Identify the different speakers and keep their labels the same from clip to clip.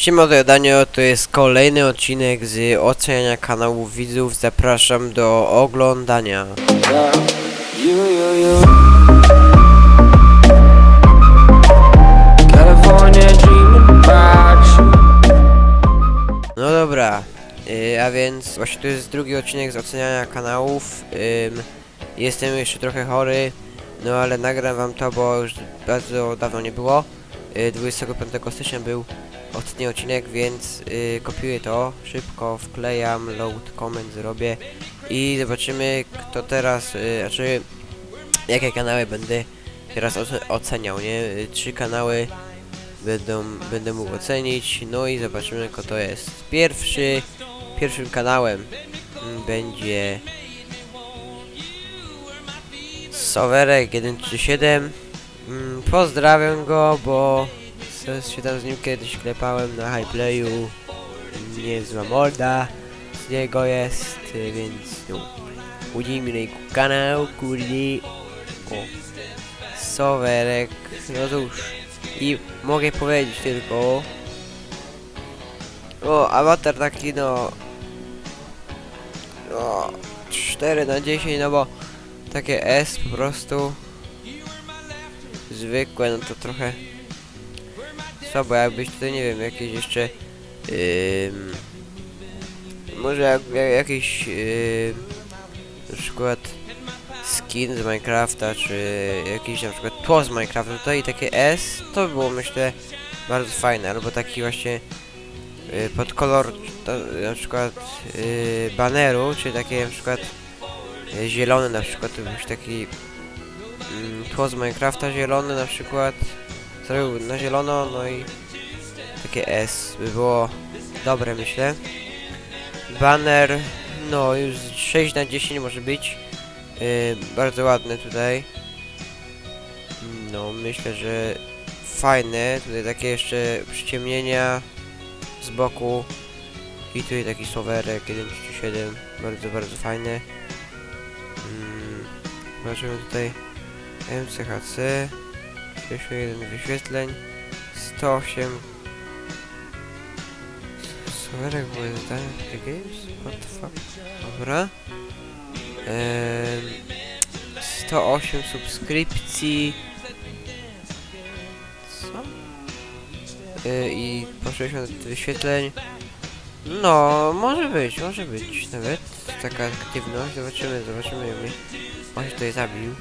Speaker 1: Siema Danio, to jest kolejny odcinek z oceniania kanałów widzów. Zapraszam do oglądania. No dobra, yy, a więc właśnie to jest drugi odcinek z oceniania kanałów. Ym, jestem jeszcze trochę chory, no ale nagram wam to, bo już bardzo dawno nie było. Yy, 25 stycznia był ostatni odcinek, więc yy, kopiuję to, szybko wklejam, load comment zrobię i zobaczymy kto teraz, yy, znaczy jakie kanały będę teraz oce- oceniał, nie? Yy, Trzy kanały będą, będę mógł ocenić, no i zobaczymy kto to jest. Pierwszy, pierwszym kanałem mm, będzie Sowerek 137 mm, Pozdrawiam go, bo se- się tam z nim kiedyś klepałem na highplayu Niezła morda z niego jest, więc no Udzielmy na kanał, kurde. O Sowerek, no cóż. I mogę powiedzieć tylko O, awatar taki no O 4 na 10, no bo takie S po prostu Zwykłe, no to trochę Słabo, jakbyś tutaj nie wiem, jakieś jeszcze ym, Może jak, jak, jakiś ym, Na przykład skin z Minecrafta, czy jakiś na przykład tło z Minecrafta, tutaj takie S, to by było myślę bardzo fajne, albo taki właśnie y, pod kolor to, na przykład y, baneru, czy takie na przykład y, zielony na przykład, to byś taki mm, tło z Minecrafta zielony na przykład, zrobił na zielono, no i takie S by było dobre myślę. Baner, no już 6 na 10 może być. Yy, bardzo ładne tutaj. No, myślę, że fajne. Tutaj takie jeszcze przyciemnienia z boku. I tutaj taki sowerek 1.7. Bardzo, bardzo fajne. Mm, zobaczymy tutaj MCHC. 61 wyświetleń. 108 Sowerek było zdanie Games? What the fuck? Dobra. Em, 108 subskrypcji. Co? Y, I po 60 wyświetleń. No, może być, może być nawet taka aktywność. Zobaczymy, zobaczymy on się tutaj zabił.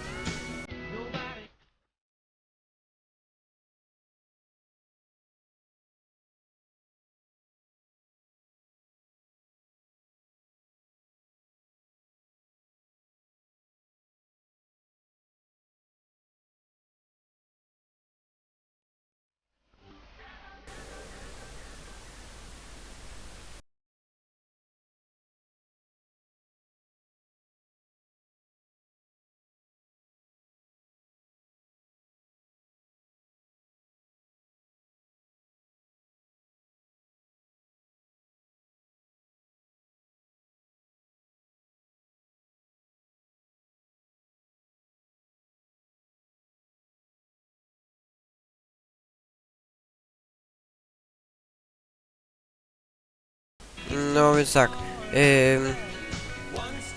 Speaker 1: No więc tak. Ym,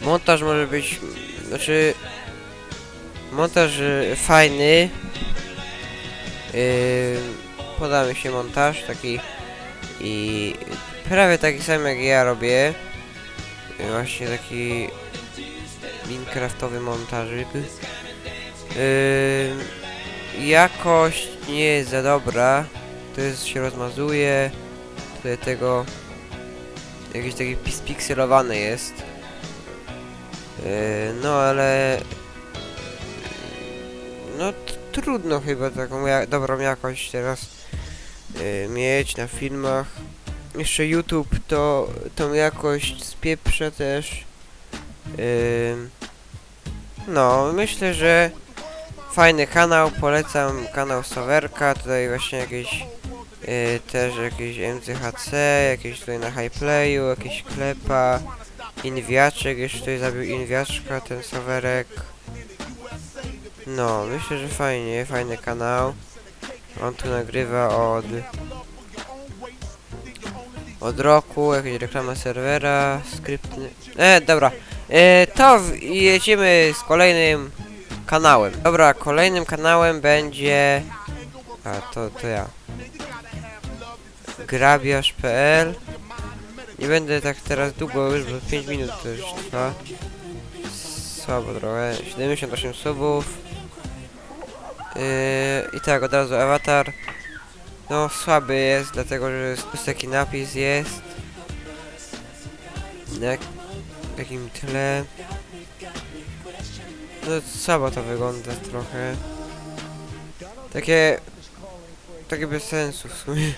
Speaker 1: montaż może być. Znaczy. Montaż y, fajny. Ym, podoba mi się montaż taki. I prawie taki sam jak ja robię. Y, Właśnie taki Minecraftowy montażyk. Ym, jakość nie jest za dobra. To jest się rozmazuje. Tutaj tego jakiś taki pis pikselowany jest. Yy, no ale... No t- trudno chyba taką ja dobrą jakość teraz yy, mieć na filmach. Jeszcze YouTube to tą jakość spieprze też. Yy, no, myślę, że fajny kanał, polecam kanał Sowerka, tutaj właśnie jakieś Yy, też jakieś MCHC, jakieś tutaj na highplayu, jakieś klepa, Inwiaczek, jeszcze tutaj zabił Inwiaczka, ten sowerek. No, myślę, że fajnie, fajny kanał. On tu nagrywa od od roku, jakaś reklama serwera, skrypt... E, dobra. E, to jedziemy z kolejnym kanałem. Dobra, kolejnym kanałem będzie... A, to, to ja. Grabiarz.pl Nie będę tak teraz długo już, bo 5 minut to już trwa. Słabo trochę. 78 subów. Yy, I tak, od razu awatar. No, słaby jest, dlatego że tu taki napis jest. Na jakim tyle. No, słabo to wygląda trochę. Takie... Takie bez sensu w sumie.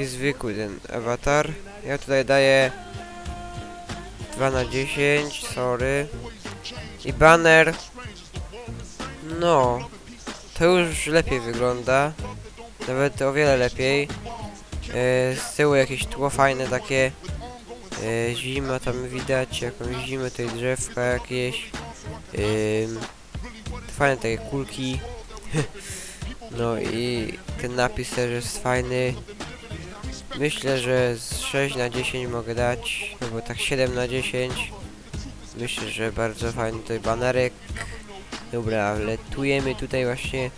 Speaker 1: Taki zwykły ten awatar. Ja tutaj daję 2 na 10, sorry. I banner. No. To już lepiej wygląda. Nawet o wiele lepiej. E, z tyłu jakieś tło fajne takie. E, zima tam widać, jakąś zimę, tutaj drzewka jakieś. Ym, fajne takie kulki. no i ten napis też jest fajny. Myślę, że z 6 na 10 mogę dać, no bo tak 7 na 10. Myślę, że bardzo fajny tutaj banerek. Dobra, letujemy tutaj właśnie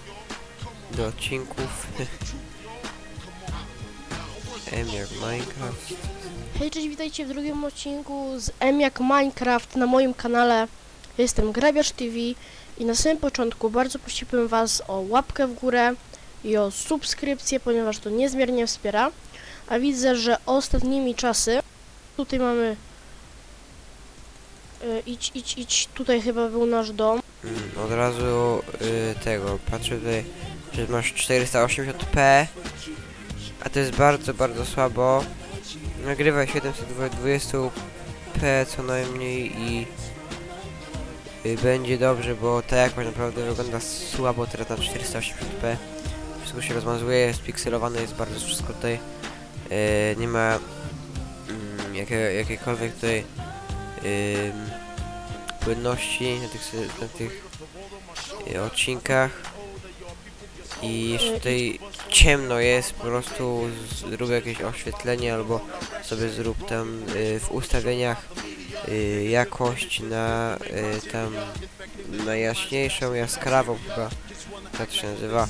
Speaker 1: do odcinków. M jak Minecraft.
Speaker 2: Hej, cześć, witajcie w drugim odcinku z M jak Minecraft na moim kanale. Jestem Grabiarz TV i na samym początku bardzo prosiłbym Was o łapkę w górę i o subskrypcję, ponieważ to niezmiernie wspiera. A widzę, że ostatnimi czasy, tutaj mamy, y, idź, idź, idź, tutaj chyba był nasz dom.
Speaker 1: Mm, od razu y, tego, patrzę tutaj, że masz 480p, a to jest bardzo, bardzo słabo. Nagrywaj 720p co najmniej i y, będzie dobrze, bo ta jakość naprawdę wygląda słabo teraz na 480p. Wszystko się rozmazuje, jest pikselowane, jest bardzo wszystko tutaj. Y, nie ma jakie, jakiejkolwiek tutaj ym, płynności na tych, na tych y, odcinkach i jeszcze tutaj ciemno jest, po prostu zrób jakieś oświetlenie albo sobie zrób tam y, w ustawieniach y, jakość na y, tam najjaśniejszą, jaskrawą chyba tak to się nazywa.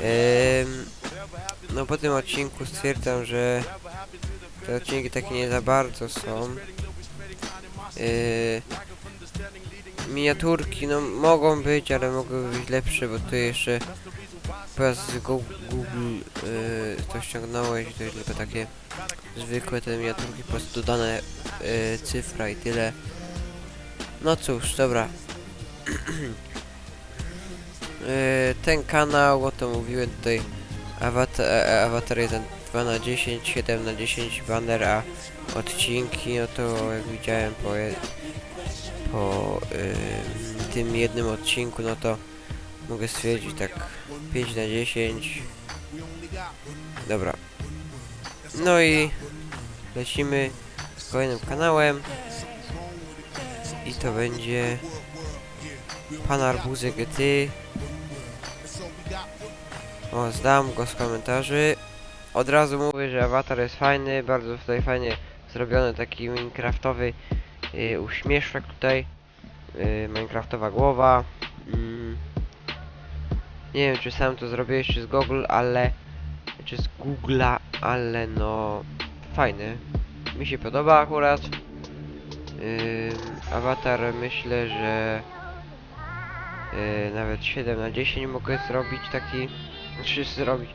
Speaker 1: Ym, no po tym odcinku stwierdzam, że te odcinki takie nie za bardzo są. Yy, miniaturki, no mogą być, ale mogły być lepsze, bo tu jeszcze chyba z Go- Google yy, to ściągnąłeś, to jest tylko takie zwykłe te miniaturki, po prostu dodane yy, cyfra i tyle. No cóż, dobra. yy, ten kanał, o to mówiłem tutaj, awatar, e, awatar 1 2 na 10, 7 na 10 banner, a odcinki, no to jak widziałem po, po ym, tym jednym odcinku, no to mogę stwierdzić tak 5 na 10. Dobra. No i lecimy z kolejnym kanałem. I to będzie Pan Arbuzy GT. O, zdam go z komentarzy. Od razu mówię, że awatar jest fajny, bardzo tutaj fajnie zrobiony, taki minecraftowy y, uśmieszek tutaj. Y, minecraftowa głowa. Mm. Nie wiem, czy sam to zrobiłeś, czy z Google, ale... Czy z Google'a, ale no... Fajny. Mi się podoba akurat. Ym, awatar myślę, że... y, nawet 7 na 10 mogę zrobić taki... Znaczy zrobić,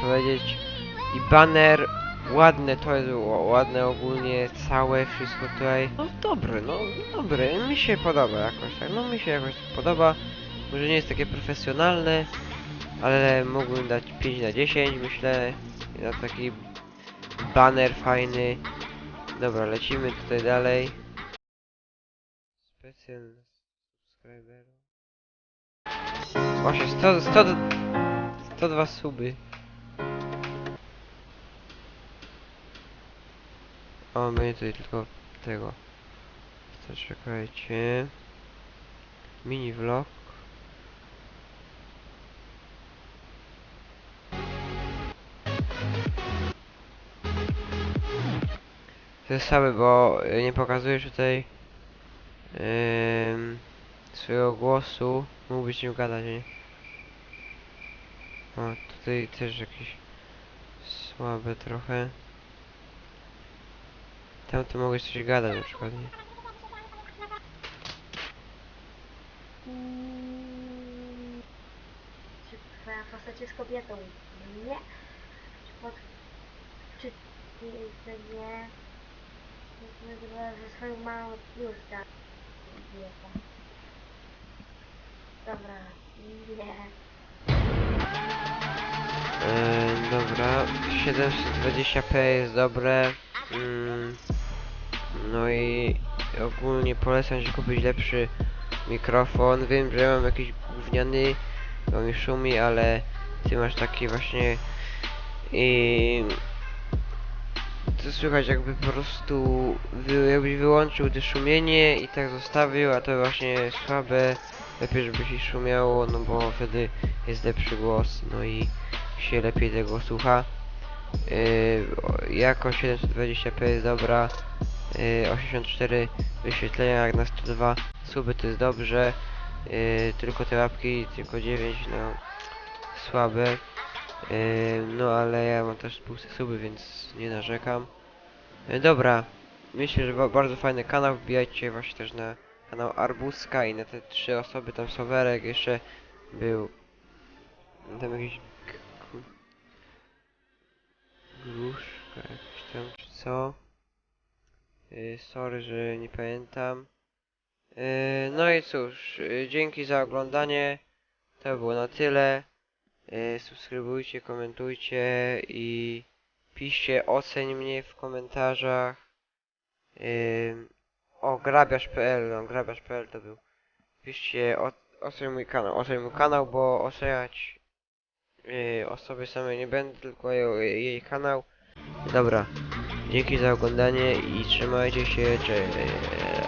Speaker 1: powiedzieć. I banner ładne to jest ła- ładne ogólnie całe wszystko tutaj. No dobry, no dobry, mi się podoba jakoś tak. No mi się jakoś tak podoba. Może nie jest takie profesjonalne, ale mógłbym dać 5 na 10 myślę. Na taki banner fajny. Dobra, lecimy tutaj dalej. Specjalny subskryber. Właśnie 100, 100, 102 suby. O, będzie tutaj tylko tego. To czekajcie. Mini vlog. te same, bo y, nie pokazujesz tutaj ym, swojego głosu. Mógłbyś nim gadać, nie? O, tutaj też jakieś słabe trochę. Tam to mogłeś coś gadać na przykład, nie?
Speaker 3: Czy twoja postać jest kobietą? Nie. Czy, pod, czy ty to nazywa, że swoją małą już tak kobieta? Dobra, nie.
Speaker 1: Yy, dobra, 720p jest dobre. Mm, no i ogólnie polecam ci kupić lepszy mikrofon. Wiem, że ja mam jakiś gówniany, bo mi szumi, ale ty masz taki właśnie i to słychać jakby po prostu wy, jakbyś wyłączył to szumienie i tak zostawił, a to właśnie słabe. Lepiej żeby się szumiało, no bo wtedy jest lepszy głos, no i się lepiej tego słucha. Yy, o- jakość 720p jest dobra. Yy, 84 wyświetlenia jak na 102 suby to jest dobrze. Yy, tylko te łapki, tylko 9, no słabe. Yy, no ale ja mam też puste suby, więc nie narzekam. Yy, dobra, myślę, że ba- bardzo fajny kanał. Wbijajcie właśnie też na kanał Arbuska i na te trzy osoby, tam Sowerek jeszcze był tam jakiś gruszka jakiś tam czy co? Yy, sorry, że nie pamiętam. Yy, no i cóż, yy, dzięki za oglądanie. To było na tyle. Yy, subskrybujcie, komentujcie i piszcie oceń mnie w komentarzach. Yy, o grabiarz.pl, no grabiarz.pl to był. Piszcie o, oceń mój kanał, oceń mój kanał, bo oceniać yy, osoby samej nie będę, tylko jej, jej kanał. Dobra, dzięki za oglądanie i trzymajcie się, cześć.